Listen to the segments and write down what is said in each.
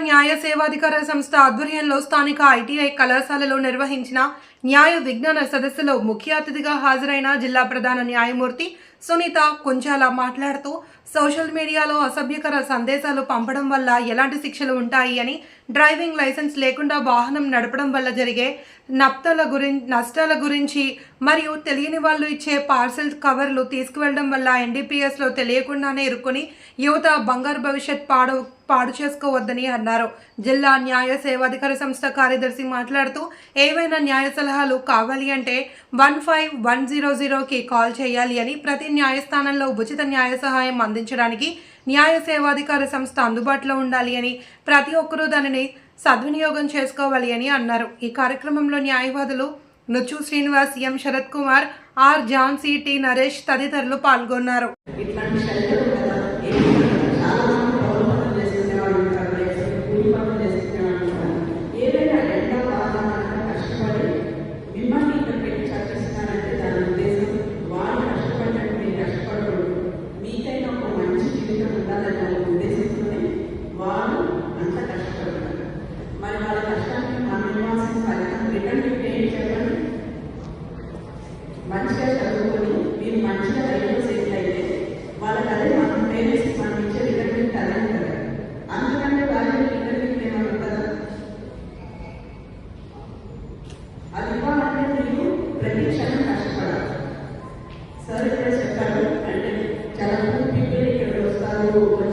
న్యాయ సేవాధికార సంస్థ ఆధ్వర్యంలో స్థానిక ఐటీఐ కళాశాలలో నిర్వహించిన న్యాయ విజ్ఞాన సదస్సులో ముఖ్య అతిథిగా హాజరైన జిల్లా ప్రధాన న్యాయమూర్తి సునీత కుంచాల మాట్లాడుతూ సోషల్ మీడియాలో అసభ్యకర సందేశాలు పంపడం వల్ల ఎలాంటి శిక్షలు ఉంటాయి అని డ్రైవింగ్ లైసెన్స్ లేకుండా వాహనం నడపడం వల్ల జరిగే నప్తల గురించి నష్టాల గురించి మరియు తెలియని వాళ్ళు ఇచ్చే పార్సెల్ కవర్లు తీసుకువెళ్ళడం వల్ల ఎన్డీపీఎస్లో తెలియకుండానే ఇరుక్కుని యువత బంగారు భవిష్యత్ పాడు పాడు చేసుకోవద్దని అన్నారు. జిల్లా న్యాయ సేవాధికార సంస్థ కార్యదర్శి మాట్లాడుతూ ఏవైనా న్యాయ సలహాలు కావాలి అంటే వన్ ఫైవ్ వన్ జీరో జీరోకి కాల్ చేయాలి అని ప్రతి న్యాయస్థానంలో ఉచిత న్యాయ సహాయం అందించడానికి న్యాయ సేవాధికార సంస్థ అందుబాటులో ఉండాలి అని ప్రతి ఒక్కరూ దానిని సద్వినియోగం చేసుకోవాలి అని అన్నారు. ఈ కార్యక్రమంలో న్యాయవాదులు Nuchu Srinivas M. Sharath Kumar R. Jhansi T. Naresh తదితరులు పాల్గొన్నారు.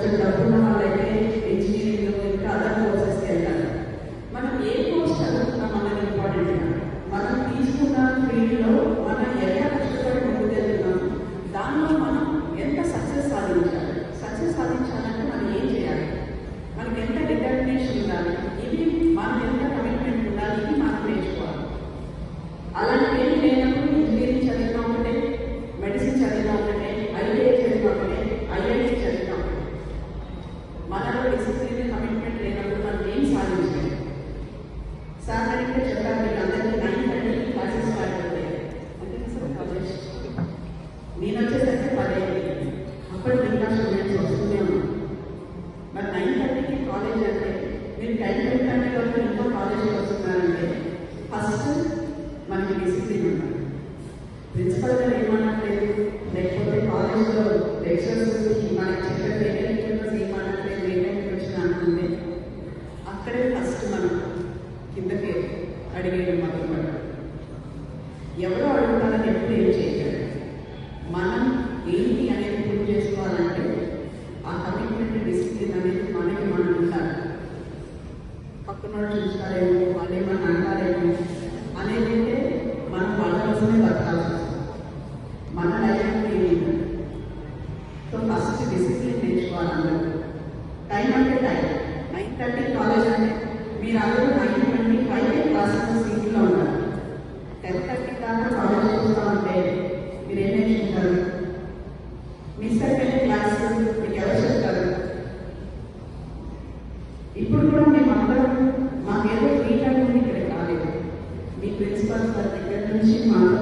కొంచెం డబ్బున్న వాళ్ళైతే ఇంజనీరింగ్ ఇంకా అదర్ కోర్సెస్కి వెళ్తారు మనం ఏ కోర్స్ చదువుతున్నాం అన్నది ఇంపార్టెంట్ మనం తీసుకున్న ఫీల్డ్లో మనం ఎంత కష్టపడి ముందుకు దానిలో మనం ఎంత సక్సెస్ సాధించాలి? సక్సెస్ సాధించాలంటే మనం ఏం చేయాలి? మనకి ఎంత డిటర్మినేషన్ ఉండాలి? ఇది మనం ఎంత కమిట్మెంట్ ఉండాలి? ఇది మనం నేర్చుకోవాలి. అలాంటి ఏం లేనప్పుడు ఇంజనీరింగ్ చదివినా ఒకటే మెడిసిన్ చదివినా ఒకటే ఐఏ చదివినా ఒకటే ఐఐటి చదివినా ఒకటే మనలో డిసిప్లిన్ కమిట్మెంట్ లేనప్పుడు మనం ఏం సాధించలేము సార్ అడిగితే చెప్పారు మీకు అందరికీ నైన్ థర్టీ క్లాసెస్ స్టార్ట్ అవుతాయి అంటే సార్ కాలేజ్ నేను వచ్చేసరికి పదహైదు అప్పుడు ఇంకా స్టూడెంట్స్ వస్తూనే ఉన్నాం మరి నైన్ థర్టీకి కాలేజ్ అంటే మీరు టెన్ టెన్ థర్టీ వరకు ఇంకా కాలేజ్కి వస్తున్నారంటే ఫస్ట్ మనకి డిసిప్లిన్ ప్రిన్సిపల్ గారు ఏమనట్లేదు లేకపోతే కాలేజ్లో లెక్చరర్స్ మనకి చెప్పే పేరెంట్స్ ఏమనట్లేదు ఏ వచ్చినా అనుకుంటే అక్కడే ఫస్ట్ మనం కిందకి అడిగేయడం మొదలు ఎవరో అడుగుతారని ఎప్పుడు ఏం చేయలేదు మనం ఏంటి అనేది ప్రూవ్ చేసుకోవాలంటే ఆ కమిట్మెంట్ డిసిప్లిన్ అనేది మనకి మనం ఉండాలి. పక్కన వాళ్ళు చూస్తారేమో వాళ్ళు ఏమన్నా అంటారేమో అనేది అంటే మనం వాళ్ళ కోసమే బతకాల్సి వస్తుంది మన లైఫ్ ఏమి సో ఫస్ట్ డిసిప్లిన్ నేర్చుకోవాలి అందరూ టైం అంటే టైం నైన్ థర్టీ కాలేజ్ అంటే మీరు అందరూ నైన్ ట్వంటీ ఫైవ్ క్లాసెస్ సీట్లో ఉన్నారు టెన్ థర్టీ దాకా కాలేజ్ చూస్తూ ఉంటే మీరు ఏం నేర్చుకుంటారు మిస్ అయిపోయిన క్లాస్ మీకు ఎవరు చెప్తారు ఇప్పుడు కూడా మేము అందరం మాకేదో ఫ్రీ టైం ఉంది ఇక్కడ కాలేదు మీ ప్రిన్సిపల్ సార్ దగ్గర నుంచి మాతో